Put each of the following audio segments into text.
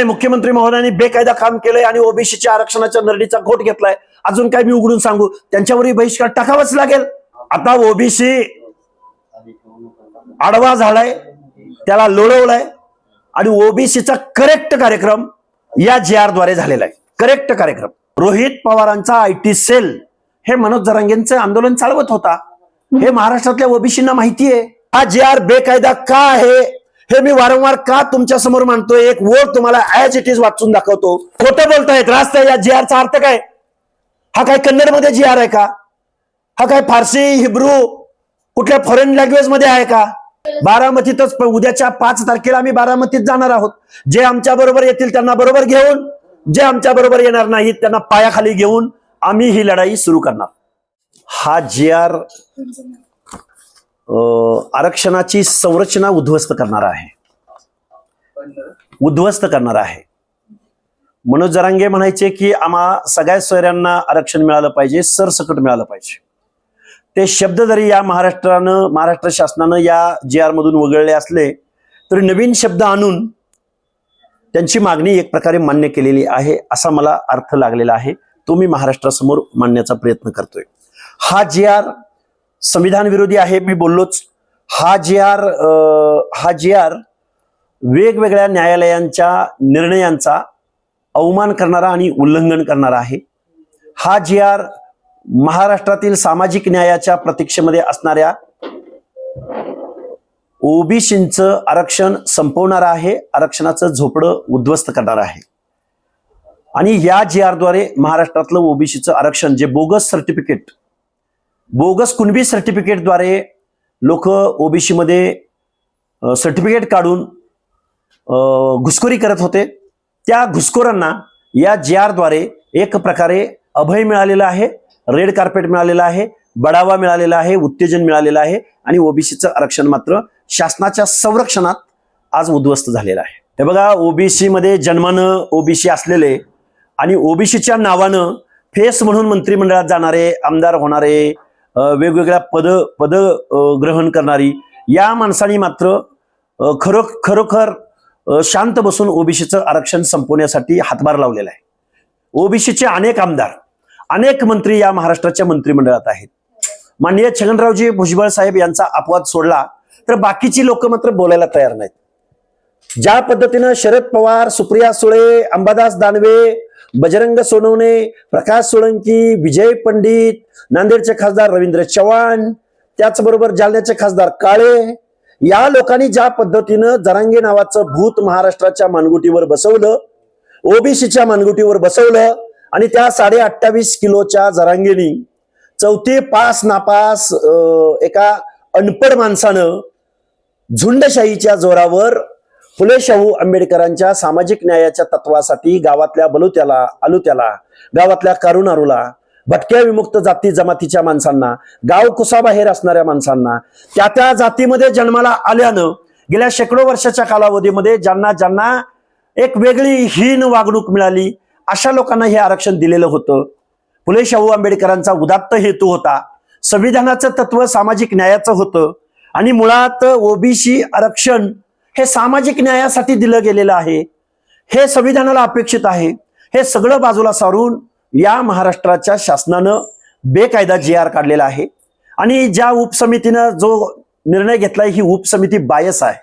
नाही मुख्यमंत्री महोदयांनी बेकायदा काम केलंय आणि ओबीसीच्या आरक्षणाच्या नरडीचा घोट घेतलाय. अजून काय मी उघडून सांगू? त्यांच्यावरही बहिष्कार टाकावाच लागेल. आता ओबीसी आडवा झालाय त्याला लोळवलाय आणि ओबीसीचा करेक्ट कार्यक्रम या जे आरद्वारे झालेला आहे. करेक्ट कार्यक्रम. रोहित पवारांचा आय टी सेल हे मनोज जरांगेंचं आंदोलन चालवत होता. हे महाराष्ट्रातल्या ओबीसींना माहिती आहे हा जे आर बेकायदा का आहे? हे मी वारंवार का तुमच्यासमोर मांडतोय? एक वर्ड तुम्हाला ऍज इट इज वाचून दाखवतो. खोटं बोलतायत. रास्त या जी आरचा अर्थ काय? हा काय कन्नडमध्ये जी आर आहे का? हा काय फारसी हिब्रू कुठल्या फॉरेन लँग्वेजमध्ये आहे का? बारामतीतच उद्याच्या पाच तारखेला आम्ही बारामतीत जाणार आहोत. जे आमच्या बरोबर येतील त्यांना बरोबर घेऊन जे आमच्या बरोबर येणार नाहीत त्यांना पायाखाली घेऊन आम्ही ही लढाई सुरू करणार. हा जी आर आरक्षणाची संरचना उद्ध्वस्त करणार आहे. उद्ध्वस्त करणार आहे. मनोज जरांगे म्हणायचे की आम्हा सगळ्या सोयऱ्यांना आरक्षण मिळालं पाहिजे सरसकट मिळालं पाहिजे. ते शब्द जरी या महाराष्ट्रानं महाराष्ट्र शासनानं या जी आर मधून वगळले असले तरी नवीन शब्द आणून त्यांची मागणी एक प्रकारे मान्य केलेली आहे असा मला अर्थ लागलेला आहे. तो मी महाराष्ट्रासमोर मांडण्याचा प्रयत्न करतोय. हा जी आर संविधान विरोधी आहे मी बोललोच. हा जे आर हा जे आर वेगवेगळ्या न्यायालयांच्या निर्णयांचा अवमान करणारा आणि उल्लंघन करणारा आहे. हा जे आर महाराष्ट्रातील सामाजिक न्यायाच्या प्रतीक्षेमध्ये असणाऱ्या ओबीसींचं आरक्षण संपवणार आहे आरक्षणाचं झोपडं उद्ध्वस्त करणार आहे. आणि या जी आरद्वारे महाराष्ट्रातलं ओबीसीचं आरक्षण जे बोगस सर्टिफिकेट बोगस कुणबी सर्टिफिकेटद्वारे लोक ओबीसीमध्ये सर्टिफिकेट काढून घुसखोरी करत होते. त्या घुसखोरांना या जी आरद्वारे एक प्रकारे अभय मिळालेलं आहे रेड कार्पेट मिळालेलं आहे बढावा मिळालेला आहे उत्तेजन मिळालेलं आहे आणि ओबीसीचं आरक्षण मात्र शासनाच्या संरक्षणात आज उद्ध्वस्त झालेलं आहे. हे बघा ओबीसीमध्ये जन्मानं ओबीसी असलेले आणि ओबीसीच्या नावानं फेस म्हणून मंत्रिमंडळात जाणारे आमदार होणारे वेगवेगळ्या पद पद ग्रहण करणारी. या माणसांनी मात्र खरो खरोखर शांत बसून ओबीसीचं आरक्षण संपवण्यासाठी हातभार लावलेला आहे. ओबीसीचे अनेक आमदार अनेक मंत्री या महाराष्ट्राच्या मंत्रिमंडळात आहेत. माननीय छगनरावजी भुजबळ साहेब यांचा अपवाद सोडला तर बाकीची लोक मात्र बोलायला तयार नाहीत. ज्या पद्धतीनं शरद पवार सुप्रिया सुळे अंबादास दानवे बजरंग सोनवणे प्रकाश सोळंकी विजय पंडित नांदेडचे खासदार रवींद्र चव्हाण त्याचबरोबर जालन्याचे खासदार काळे या लोकांनी ज्या पद्धतीनं जरांगे नावाचं भूत महाराष्ट्राच्या मानगुटीवर बसवलं ओबीसीच्या मानगुटीवर बसवलं आणि त्या साडे अठ्ठावीस किलोच्या जरांगेनी चौथी पास नापास एका अनपड माणसानं झुंडशाहीच्या जोरावर फुले शाहू आंबेडकरांच्या सामाजिक न्यायाच्या तत्वासाठी गावातल्या बलुत्याला आलुत्याला गावातल्या कारुणारूला भटक्या विमुक्त जाती जमातीच्या माणसांना गाव कुसाबाहेर असणाऱ्या माणसांना त्या त्या जातीमध्ये जन्माला आल्यानं गेल्या शेकडो वर्षाच्या कालावधीमध्ये ज्यांना ज्यांना एक वेगळी हीन वागणूक मिळाली अशा लोकांना हे आरक्षण दिलेलं होतं. फुले शाहू आंबेडकरांचा उदात्त हेतू होता. संविधानाचं तत्व सामाजिक न्यायाचं होतं. आणि मुळात ओबीसी आरक्षण हे सामाजिक न्यायासाठी दिलं गेलेलं आहे. हे संविधानाला अपेक्षित आहे. हे सगळं बाजूला सारून या महाराष्ट्राच्या शासनानं बेकायदा जी आर काढलेला आहे. आणि ज्या उपसमितीनं जो निर्णय घेतलाय ही उपसमिती बायस आहे.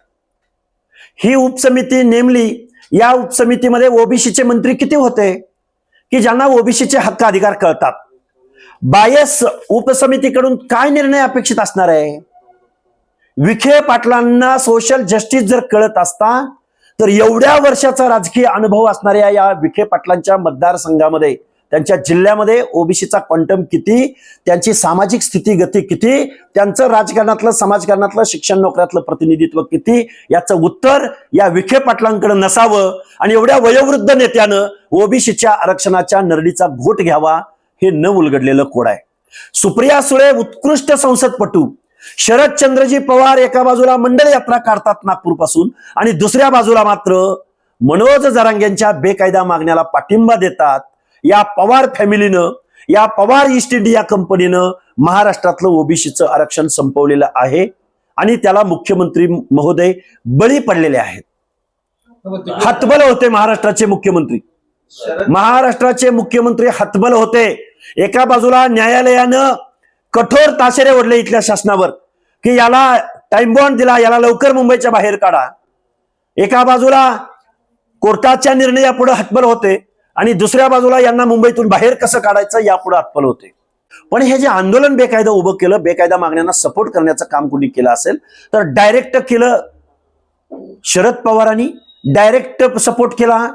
ही उपसमिती नेमली या उपसमितीमध्ये ओबीसीचे मंत्री किती होते? की ज्यांना ओबीसीचे हक्क अधिकार कळतात. बायस उपसमितीकडून काय निर्णय अपेक्षित असणार आहे? विखे पाटलांना सोशल जस्टिस जर कळत असता तर एवढ्या वर्षाचा राजकीय अनुभव असणाऱ्या या विखे पाटलांच्या मतदारसंघामध्ये त्यांच्या जिल्ह्यामध्ये ओबीसीचा क्वांटम किती त्यांची सामाजिक स्थिती गती किती त्यांचं राजकारणातलं समाजकारणातलं शिक्षण नोकऱ्यातलं प्रतिनिधित्व किती याचं उत्तर या विखे पाटलांकडे नसावं. आणि एवढ्या वयोवृद्ध नेत्यानं ओबीसीच्या आरक्षणाच्या नरडीचा घोट घ्यावा हे न उलगडलेलं कोड आहे. सुप्रिया सुळे उत्कृष्ट संसदपटू शरदचंद्रजी पवार एका बाजूला मंडळ यात्रा काढतात नागपूरपासून आणि दुसऱ्या बाजूला मात्र मनोज जरांग्यांच्या बेकायदा मागण्याला पाठिंबा देतात. या पवार फॅमिलीनं या पवार ईस्ट इंडिया कंपनीनं महाराष्ट्रातलं ओबीसीचं आरक्षण संपवलेलं आहे आणि त्याला मुख्यमंत्री महोदय बळी पडलेले आहेत. हतबल होते महाराष्ट्राचे मुख्यमंत्री. महाराष्ट्राचे मुख्यमंत्री हतबल होते. एका बाजूला न्यायालयानं कठोर ताशेरे ओढले इथल्या शासनावर की याला टाइम बॉन्ड दिला याला लवकर मुंबईच्या बाहेर काढा. एका बाजूला कोर्टाच्या निर्णयापुढे हतबल होते आणि दुसऱ्या बाजूला यांना मुंबईतून बाहेर कसं काढायचं यापुढे हतबल होते. पण हे जे आंदोलन बेकायदा उभं केलं बेकायदा मागण्यांना सपोर्ट करण्याचं काम कुणी केलं असेल तर डायरेक्ट केलं शरद पवारांनी डायरेक्ट सपोर्ट केला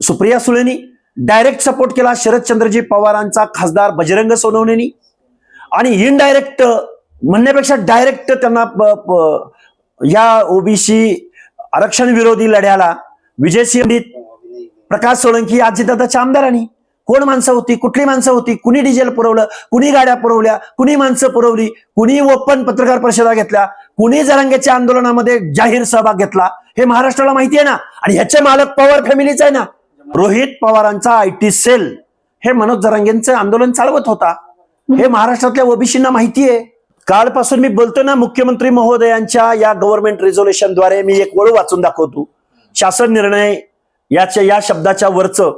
सुप्रिया सुळेनी डायरेक्ट सपोर्ट केला शरदचंद्रजी पवारांचा खासदार बजरंग सोनवणेनी आणि इनडायरेक्ट म्हणण्यापेक्षा डायरेक्ट त्यांना या ओबीसी आरक्षण विरोधी लढ्याला विजयसिंह पंडित प्रकाश सोळंकी अजितदादाच्या आमदारांनी कोण माणसं होती कुठली माणसं होती कुणी डिझेल पुरवलं कुणी गाड्या पुरवल्या कुणी माणसं पुरवली कुणी ओपन पत्रकार परिषदा घेतल्या कुणी जरांगेच्या आंदोलनामध्ये जाहीर सहभाग घेतला हे महाराष्ट्राला माहिती आहे ना? आणि ह्याचे मालक पवार फॅमिलीच आहे ना? रोहित पवारांचा आयटी सेल हे मनोज जरांगेंचं आंदोलन चालवत होता. हे महाराष्ट्रातल्या ओबीसींना माहिती आहे कालपासून मी बोलतो ना मुख्यमंत्री महोदयांच्या या गव्हर्नमेंट रिझोल्युशनद्वारे मी एक वळू वाचून दाखवतो. शासन निर्णय याच्या या शब्दाच्या वरचं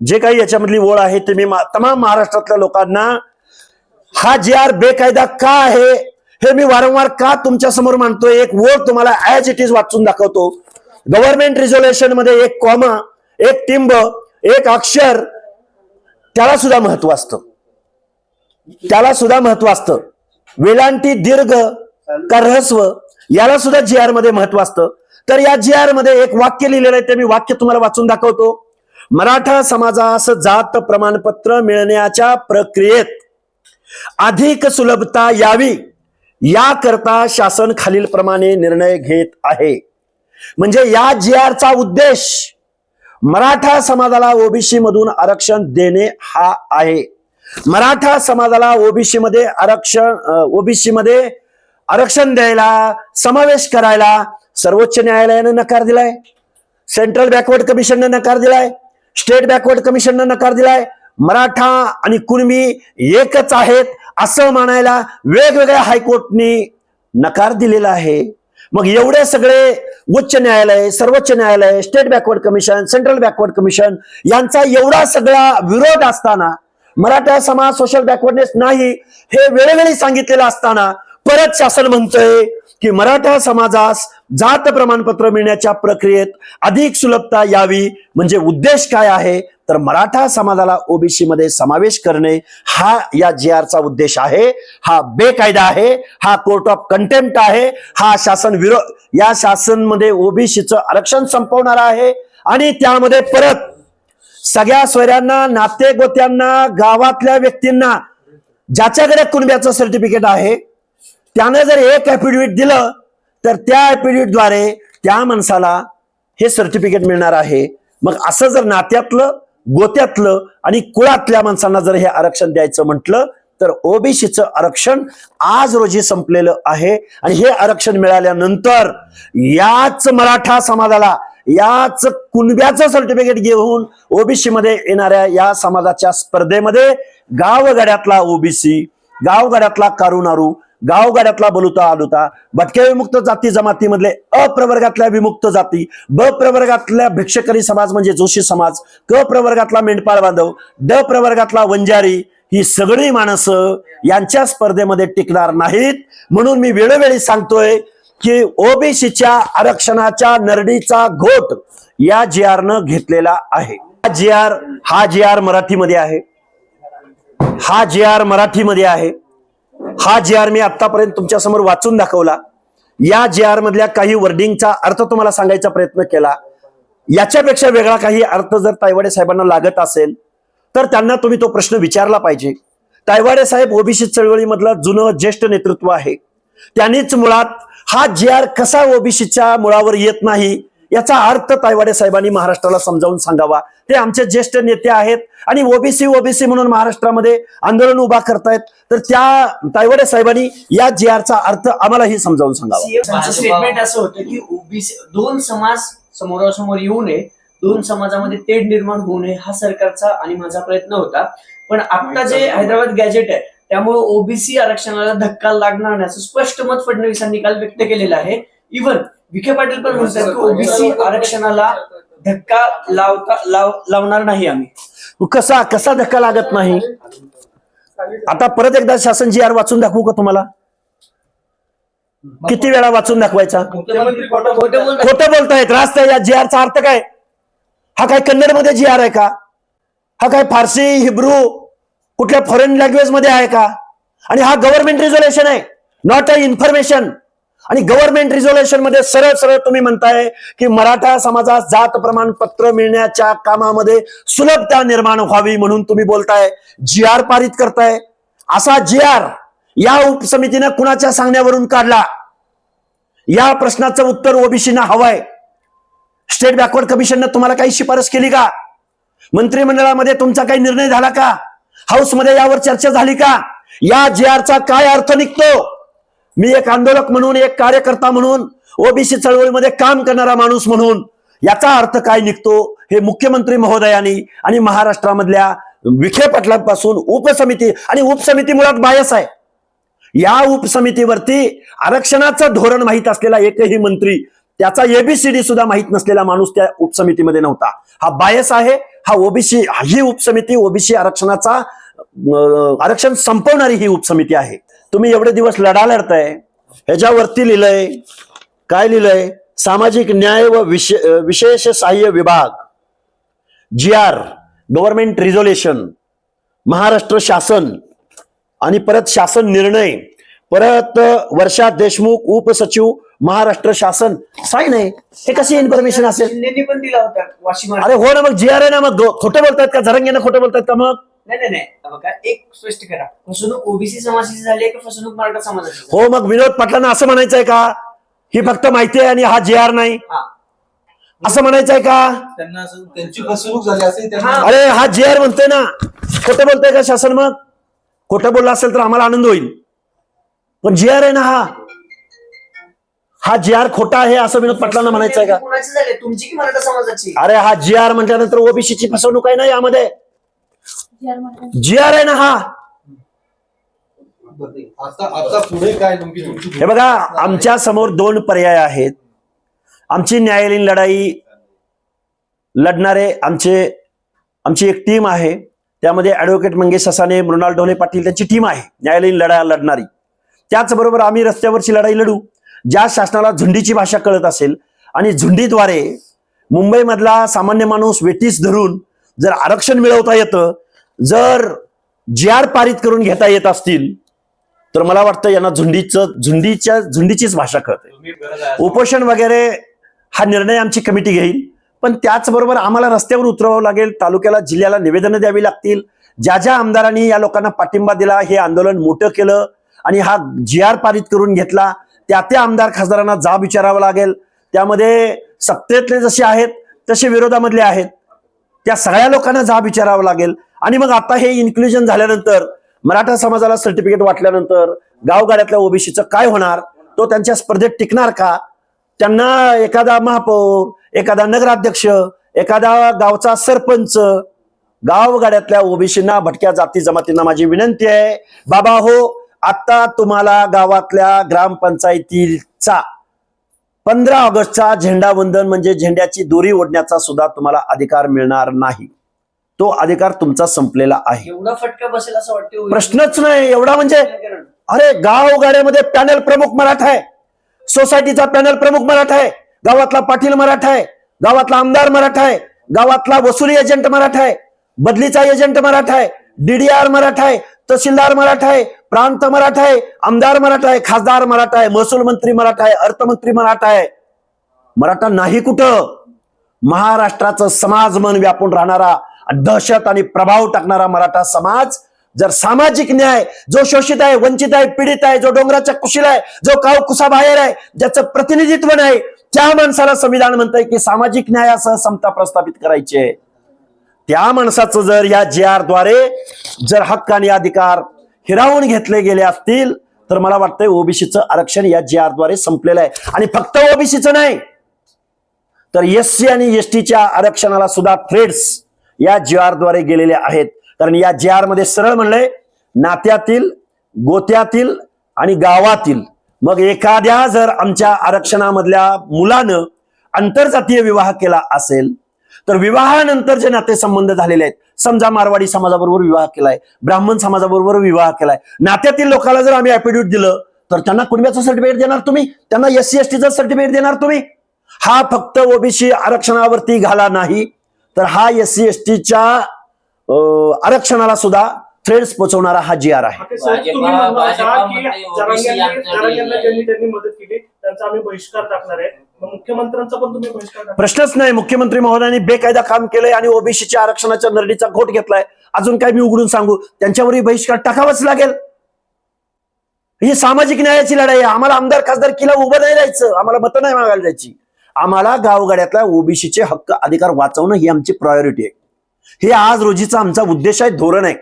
जे काही याच्यामधली ओळ आहे ते मी तमाम महाराष्ट्रातल्या लोकांना हा जे आर बेकायदा का आहे हे मी वारंवार का तुमच्यासमोर मांडतोय एक ओळ तुम्हाला ऍज इट इज वाचून दाखवतो. गव्हर्नमेंट रिझोल्युशनमध्ये एक कॉमा एक टिंब एक अक्षर त्याला सुद्धा महत्त्व असतं. त्याला सुद्धा महत्त्व असतं. वेलांटी दीर्घ का याला सुद्धा जी आरमध्ये महत्त्व असतं. तर या जी आरमध्ये एक वाक्य लिहिलेलं आहे ते मी वाक्य तुम्हाला वाचून दाखवतो. मराठा समाजास जात प्रमाणपत्र मिळण्याच्या प्रक्रियेत अधिक सुलभता यावी याकरता शासन खालील प्रमाणे निर्णय घेत आहे. म्हणजे या जी आरचा उद्देश मराठा समाजाला ओबीसी मधून आरक्षण देणे हा आहे. मराठा समाजाला ओबीसी मध्ये आरक्षण ओबीसी मध्ये आरक्षण द्यायला समावेश करायला सर्वोच्च न्यायालयानं नकार दिलाय. सेंट्रल बॅकवर्ड कमिशननं नकार दिलाय. स्टेट बॅकवर्ड कमिशननं नकार दिलाय. मराठा आणि कुणबी एकच आहेत असं मानायला वेगवेगळ्या हायकोर्टनी नकार दिलेला आहे. मग एवढे सगळे उच्च न्यायालय सर्वोच्च न्यायालय state backward commission central backward commission यांचा एवढा सगळा विरोध असताना मराठा समाज सोशल बॅकवर्डनेस नाही हे वेळोवेळी सांगितलेलं असताना परत शासन म्हणतंय की मराठा समाजास जात प्रमाणपत्र मिळण्याच्या प्रक्रियेत अधिक सुलभता यावी. म्हणजे उद्देश काय आहे? तर मराठा समाजाला ओबीसी मध्ये समावेश करणे हा या जी आरचा उद्देश आहे. हा बेकायदा आहे. हा कोर्ट ऑफ कंटेम्प्ट आहे. हा शासन विरोध या शासनमध्ये ओबीसीचं आरक्षण संपवणार आहे. आणि त्यामध्ये परत सगळ्या सोयऱ्यांना नाते गोत्यांना गावातल्या व्यक्तींना ज्याच्याकडे कुणब्याचं सर्टिफिकेट आहे त्यानं जर एक ऍफिडेव्हिट दिलं तर त्या ऍफिडेव्हिटद्वारे त्या माणसाला हे सर्टिफिकेट मिळणार आहे. मग असं जर नात्यातलं गोत्यातलं आणि कुळातल्या माणसांना जर हे आरक्षण द्यायचं म्हटलं तर ओबीसीचं आरक्षण आज रोजी संपलेलं आहे. आणि हे आरक्षण मिळाल्यानंतर याच मराठा समाजाला याच कुणब्याचं सर्टिफिकेट घेऊन ओबीसी मध्ये येणाऱ्या या समाजाच्या स्पर्धेमध्ये गावगड्यातला ओबीसी गावगाड्यातला कारुनारू गावगाड्यातला बलुता आलुता भटक्या विमुक्त जाती जमातीमधले अप्रवर्गातल्या विमुक्त जाती ब प्रवर्गातल्या भिक्षकरी समाज म्हणजे जोशी समाज क प्रवर्गातला मेंढपाळ बांधव ड प्रवर्गातला वंजारी ही सगळी माणसं यांच्या स्पर्धेमध्ये टिकणार नाहीत. म्हणून मी वेळोवेळी सांगतोय की ओबीसीच्या आरक्षणाच्या नरडीचा घोट या जी न घेतलेला आहे. हा जी आर हा जी आर मराठीमध्ये आहे. हा जी आर मराठीमध्ये आहे. हा जी आर मी आतापर्यंत तुमच्यासमोर वाचून दाखवला. या जी आर मधल्या काही वर्डिंगचा अर्थ तुम्हाला सांगायचा प्रयत्न केला. याच्यापेक्षा वेगळा काही अर्थ जर तायवाडे साहेबांना लागत असेल तर त्यांना तुम्ही तो प्रश्न विचारला पाहिजे. तायवाडे साहेब ओबीसी चळवळीमधलं जुनं ज्येष्ठ नेतृत्व आहे. त्यांनीच मुळात हा जी आर कसा ओबीसीच्या मुळावर येत नाही याचा अर्थ तायवाडे साहेबांनी महाराष्ट्राला समजावून सांगावा. ते आमचे ज्येष्ठ नेते आहेत आणि ओबीसी ओबीसी म्हणून महाराष्ट्रामध्ये आंदोलन उभा करतायत. तर त्या तायवाडे साहेबांनी या जी आरचा अर्थ आम्हालाही समजावून सांगावा. स्टेटमेंट असं होतं की ओबीसी दोन समाज समोरासमोर येऊ नये दोन समाजामध्ये तेढ निर्माण होऊ नये हा सरकारचा आणि माझा प्रयत्न होता. पण आता जे हैदराबाद गॅजेट आहे त्यामुळे ओबीसी आरक्षणाला धक्का लागणार नाही असं स्पष्ट मत फडणवीसांनी काल व्यक्त केलेलं आहे. इव्हन विखे पाटील पण म्हणतात की ओबीसी आरक्षणाला धक्का लावता लाव लावणार नाही आम्ही. कसा कसा धक्का लागत नाही? आता परत एकदा शासन जी आर वाचून दाखवू का तुम्हाला? किती वेळा वाचून दाखवायचा? खोटं बोलतायत. रास्त या जी आरचा अर्थ काय? हा काय कन्नडमध्ये जी आर आहे का? हा काय फारसी हिब्रू कुठल्या फॉरेन लँग्वेजमध्ये आहे का? आणि हा गव्हर्नमेंट रिझोल्युशन आहे नॉट अ इन्फॉर्मेशन आणि गव्हर्नमेंट रिझोल्युशनमध्ये सरळ सरळ तुम्ही म्हणताय की मराठा समाजास जात प्रमाणपत्र मिळण्याच्या कामामध्ये सुलभता निर्माण व्हावी म्हणून तुम्ही बोलताय जी आर पारित करताय. असा जी आर या उपसमितीनं कुणाच्या सांगण्यावरून काढला? या प्रश्नाचं उत्तर ओबीसीना हवंय. स्टेट बॅकवर्ड कमिशननं तुम्हाला काही शिफारस केली का? मंत्रिमंडळामध्ये तुमचा काही निर्णय झाला का? हाऊसमध्ये यावर चर्चा झाली का? या जे आरचा काय अर्थ निघतो? मी एक आंदोलक म्हणून एक कार्यकर्ता म्हणून ओबीसी चळवळीमध्ये काम करणारा माणूस म्हणून याचा अर्थ काय निघतो? हे मुख्यमंत्री महोदयांनी आणि महाराष्ट्रामधल्या विखे पाटलांपासून उपसमिती आणि उपसमिती मुळात बायस आहे. या उपसमितीवरती आरक्षणाचं धोरण माहीत असलेला एकही मंत्री त्याचा एबीसीडी सुद्धा माहीत नसलेला माणूस त्या उपसमितीमध्ये नव्हता. हा बायस आहे हा ओबीसी ही उपसमिती ओबीसी आरक्षणाचा आरक्षण संपवणारी ही उपसमिती आहे. तुम्ही एवढे दिवस लढा लढताय ह्याच्यावरती लिहिलंय काय लिहिलंय? सामाजिक न्याय व विशे- विशेष सहाय्य विभाग G R government resolution Maharashtra शासन आणि परत शासन निर्णय. परत वर्षा देशमुख उपसचिव महाराष्ट्र शासन. साईन आहे हे कशी इन्फॉर्मेशन असेल? शिंदेनी पण दिला होता वाशिम अरे हो ना मग जी आर आहे ना मग दो- खोटं बोलतायत का? झरंगेनं खोटं बोलतायत का मग? नाही नाही नाही. हे बघा एक स्पष्ट करा. फसवणूक ओबीसी समाजाची झाली आहे का फसवणूक मराठा समाजाची झाली? हो मग विनोद पाटलांना असं म्हणायचंय का? ही फक्त माहिती आहे आणि हा जी आर नाही. हा. असं म्हणायचंय का? त्यांना असं त्यांची फसवणूक झाली असेल त्यांना हा. अरे हा जी आर म्हणतोय ना. खोटं बोलतोय का शासन मग? खोटं बोलला असेल तर आम्हाला आनंद होईल. पण जी आर आहे ना हा. हा जी आर खोटा आहे असं विनोद पाटलांना म्हणायचंय का? कुणाची झाली? तुमची की मराठा समाजाची? अरे हा जी आर म्हटल्यानंतर ओबीसीची फसवणूक आहे ना यामध्ये? जी आर आहे ना हा? आता आता पुढे काय नेमकी तुमची हे बघा आमच्यासमोर दोन पर्याय आहेत. आमची न्यायालयीन लढाई लढणारे आमचे आमची एक टीम आहे. त्यामध्ये ऍडव्होकेट मंगेश हसाने मृणाल ढोले पाटील त्यांची टीम आहे. न्यायालयीन लढा लढणारी. त्याचबरोबर आम्ही रस्त्यावरची लढाई लढू. ज्या शासनाला झुंडीची भाषा कळत असेल आणि झुंडीद्वारे मुंबईमधला सामान्य माणूस वेटीस धरून जर आरक्षण मिळवता येतं जर जी आर पारित करून घेता येत असतील तर मला वाटतं यांना झुंडीचं झुंडीच्या झुंडीचीच भाषा कळते. उपोषण वगैरे हा निर्णय आमची कमिटी घेईल पण त्याचबरोबर आम्हाला रस्त्यावर उतरवावं लागेल तालुक्याला जिल्ह्याला निवेदनं द्यावी लागतील. ज्या ज्या आमदारांनी या लोकांना पाठिंबा दिला हे आंदोलन मोठं केलं आणि हा जी आर पारित करून घेतला त्या त्या आमदार खासदारांना जाब विचारावा लागेल. त्यामध्ये सत्तेतले जसे आहेत तसे विरोधामधले आहेत. त्या सगळ्या लोकांना जाब विचारावा लागेल. आणि मग आता हे इन्क्लुजन झाल्यानंतर मराठा समाजाला सर्टिफिकेट वाटल्यानंतर गावगाड्यातल्या ओबीसीचं काय होणार? तो त्यांच्या स्पर्धेत टिकणार का? त्यांना एखादा महापौर एखादा नगराध्यक्ष एखादा गावचा सरपंच गावगाड्यातल्या ओबीसींना भटक्या जाती जमातींना माझी विनंती आहे. बाबा हो आता तुम्हाला गावातल्या ग्रामपंचायतीचा पंधरा ऑगस्टचा झेंडावंदन म्हणजे झेंड्याची दोरी ओढण्याचा सुद्धा तुम्हाला अधिकार मिळणार नाही. तो अधिकार तुमचा संपलेला आहे. एवढा फटका बसेल असं वाटतं प्रश्नच नाही. एवढा म्हणजे अरे गावगाड्यामध्ये पॅनल प्रमुख मराठा आहे. सोसायटीचा पॅनल प्रमुख मराठा आहे. गावातला पाटील मराठा आहे. गावातला आमदार मराठा आहे. गावातला वसुली एजंट मराठा आहे. बदलीचा एजंट मराठा आहे. डीडीआर मराठा आहे. तहसीलदार मराठा आहे. प्रांत मराठा आहे आमदार मराठा आहे खासदार मराठा आहे महसूल मंत्री मराठा आहे अर्थमंत्री मराठा आहे. मराठा नाही कुठं? महाराष्ट्राचं समाज मन व्यापून राहणारा दहशत आणि प्रभाव टाकणारा मराठा समाज जर सामाजिक न्याय जो शोषित आहे वंचित आहे पीडित आहे जो डोंगराच्या कुशीला आहे जो काव कुसाबाहेर आहे ज्याचं प्रतिनिधित्व नाही त्या माणसाला संविधान म्हणतंय की सामाजिक न्यायासह समता प्रस्थापित करायची आहे. त्या माणसाचं जर या जी आरद्वारे जर हक्क आणि अधिकार हिरावून घेतले गेले असतील तर मला वाटतंय ओबीसीचं आरक्षण या जी आरद्वारे संपलेलं आहे. आणि फक्त ओबीसीचं नाही तर एस सी आणि एस टीच्या आरक्षणाला सुद्धा थ्रेड्स या जी आरद्वारे गेलेले आहेत. कारण या जी आरमध्ये सरळ म्हणलंय नात्यातील गोत्यातील आणि गावातील. मग एखाद्या जर आमच्या आरक्षणामधल्या मुलानं आंतरजातीय विवाह केला असेल तर विवाहानंतर जे नातेसंबंध झालेले आहेत समजा मारवाडी समाजाबरोबर विवाह केलाय ब्राह्मण समाजाबरोबर विवाह केलाय नात्यातील लोकांना जर आम्ही ऍफिडेव्हिट दिलं तर त्यांना कुणब्याचं सर्टिफिकेट देणार तुम्ही? त्यांना एस सी एस टीचं सर्टिफिकेट देणार तुम्ही? हा फक्त ओबीसी आरक्षणावरती घाला नाही तर हा एस सी एस टीच्या आरक्षणाला सुद्धा थ्रेड्स पोहोचवणारा हा जी आर आहे त्यांचा आम्ही बहिष्कार टाकणार आहे. मुख्यमंत्र्यांचा पण तुम्ही बहिष्कार प्रश्नच नाही. मुख्यमंत्री महोदयांनी बेकायदा काम केलंय आणि ओबीसीच्या आरक्षणाच्या नरडीचा घोट घेतलाय. अजून काय मी उघडून सांगू? त्यांच्यावरही बहिष्कार टाकावाच लागेल. ही सामाजिक न्यायाची लढाई आहे. आम्हाला आमदार खासदार किला उभं नाही राहायचं. आम्हाला मतं नाही मागायला जायची आम्हाला गावगाड्यातल्या ओबीसीचे हक्क अधिकार वाचवणं ही आमची प्रायोरिटी आहे. हे आज रोजीचा आमचा उद्देश आहे धोरण आहे.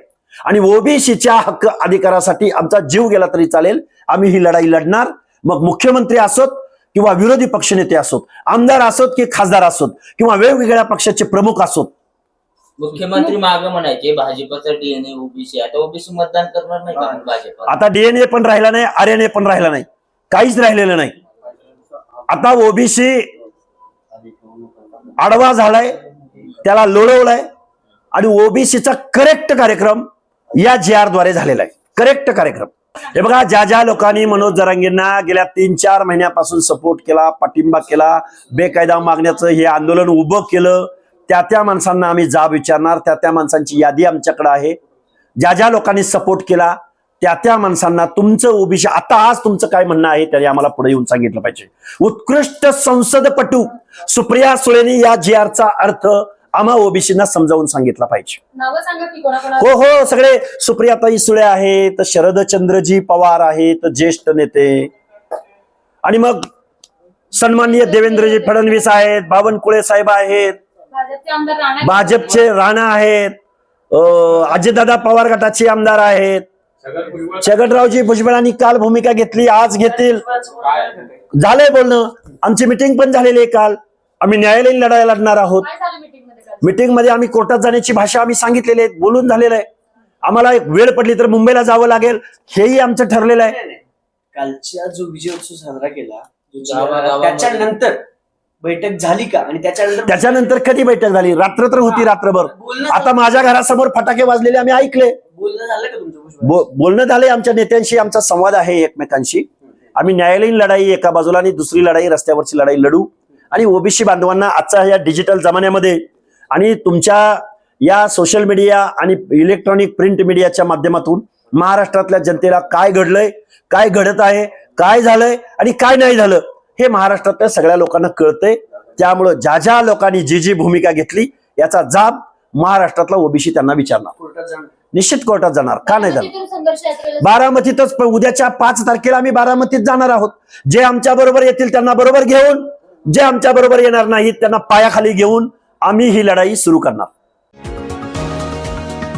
आणि ओबीसीच्या हक्क अधिकारासाठी आमचा जीव गेला तरी चालेल. आम्ही ही लढाई लढणार. मग मुख्यमंत्री असोत किंवा विरोधी पक्षनेते असोत आमदार असोत की खासदार असोत किंवा वेगवेगळ्या पक्षाचे प्रमुख असोत? मुख्यमंत्री माग म्हणायचे भाजपचं डीएनए ओबीसी आता ओबीसी मतदान करणार नाही का भाजप? आता डीएनए पण राहिला नाही आरएनए पण राहिला नाही काहीच राहिलेलं नाही. आता ओबीसी आडवा झालाय त्याला लोळवलाय आणि ओबीसीचा करेक्ट कार्यक्रम या जी आरद्वारे झालेला आहे. करेक्ट कार्यक्रम. हे बघा ज्या ज्या लोकांनी मनोज जरांगेंना गेल्या तीन चार महिन्यापासून सपोर्ट केला पाठिंबा केला बेकायदा मागण्याचं हे आंदोलन उभं केलं त्या त्या माणसांना आम्ही जाब विचारणार त्या त्या माणसांची यादी आमच्याकडे आहे. ज्या ज्या लोकांनी सपोर्ट केला त्या त्या माणसांना तुमचं ओबीसी आता आज तुमचं काय म्हणणं आहे त्याने आम्हाला पुढे येऊन सांगितलं पाहिजे. उत्कृष्ट संसदपटू सुप्रिया सुळेनी या जी आरचा अर्थ आम्हा ओबीसीना समजावून सांगितला पाहिजे. हो हो सगळे सुप्रियाताई सुळे आहेत शरदचंद्रजी पवार आहेत ज्येष्ठ नेते. आणि मग सन्माननीय देवेंद्रजी फडणवीस आहेत बावनकुळे साहेब आहेत. भाजपचे राणा आहेत. अजितदादा पवार गटाचे आमदार आहेत. छगनरावजी भुजबळांनी काल भूमिका घेतली आज घेतील. झालंय बोलणं. आमची मिटिंग पण झालेली आहे काल. आम्ही न्यायालयीन लढाई लढणार आहोत. काय झालं मीटिंगमध्ये काल? मिटिंगमध्ये आम्ही कोर्टात जाण्याची भाषा आम्ही सांगितलेली आहे बोलून झालेलं आहे. आम्हाला एक वेळ पडली तर मुंबईला जावं लागेल हेही आमचं ठरलेलं आहे. कालच्या जो विजय उत्सव साजरा केला. त्याच्यानंतर बैठक झाली का? आणि त्याच्यानंतर त्याच्यानंतर कधी बैठक झाली? रात्र तर होती रात्रभर. आता माझ्या घरासमोर फटाके वाजलेले आम्ही ऐकले. बोलणं झालं का तुमचं बोलणं झाले आमच्या नेत्यांशी आमचा संवाद आहे एकमेकांशी. आम्ही न्यायालयीन लढाई एका बाजूला आणि दुसरी लढाई रस्त्यावरची लढाई लढू. आणि ओबीसी बांधवांना आजच्या या डिजिटल जमान्यामध्ये आणि तुमच्या या सोशल मीडिया आणि इलेक्ट्रॉनिक प्रिंट मीडियाच्या माध्यमातून महाराष्ट्रातल्या जनतेला काय घडलंय काय घडत आहे काय झालंय आणि काय नाही झालं हे महाराष्ट्रातल्या सगळ्या लोकांना कळतंय. त्यामुळं ज्या ज्या लोकांनी जी जी भूमिका घेतली याचा जाब महाराष्ट्रातला ओबीसी त्यांना विचारणार. निश्चित कोर्टात जाणार. का नाही जाणार? यात्रेला बारामतीतच उद्याच्या पाच तारखेला आम्ही बारामतीत जाणार आहोत. जे आमच्या बरोबर येतील त्यांना बरोबर घेऊन जे आमच्या बरोबर येणार नाहीत त्यांना पायाखाली घेऊन आम्ही ही लढाई सुरू करणार.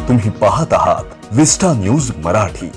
तुम्ही पाहत आहात विस्टा न्यूज मराठी.